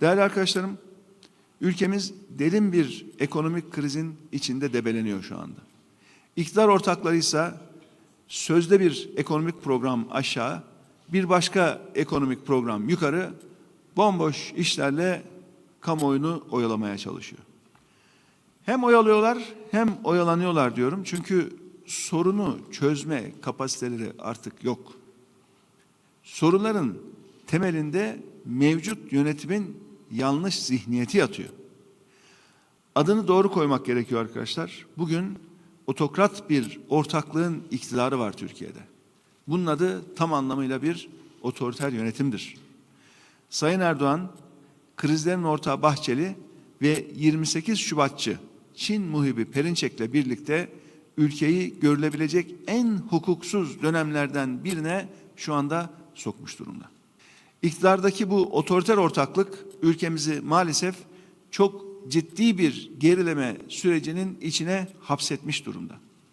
Değerli arkadaşlarım, ülkemiz derin bir ekonomik krizin içinde debeleniyor şu anda. İktidar ortakları ise sözde bir ekonomik program aşağı, bir başka ekonomik program yukarı, bomboş işlerle kamuoyunu oyalamaya çalışıyor. Hem oyalıyorlar hem oyalanıyorlar diyorum. Çünkü sorunu çözme kapasiteleri artık yok. Sorunların temelinde mevcut yönetimin yanlış zihniyeti yatıyor. Adını doğru koymak gerekiyor arkadaşlar. Bugün otokrat bir ortaklığın iktidarı var Türkiye'de. Bunun adı tam anlamıyla bir otoriter yönetimdir. Sayın Erdoğan, krizlerin ortağı Bahçeli ve 28 Şubatçı Çin muhibi Perinçek'le birlikte ülkeyi görülebilecek en hukuksuz dönemlerden birine şu anda sokmuş durumda. İktidardaki bu otoriter ortaklık ülkemizi maalesef çok ciddi bir gerileme sürecinin içine hapsetmiş durumda.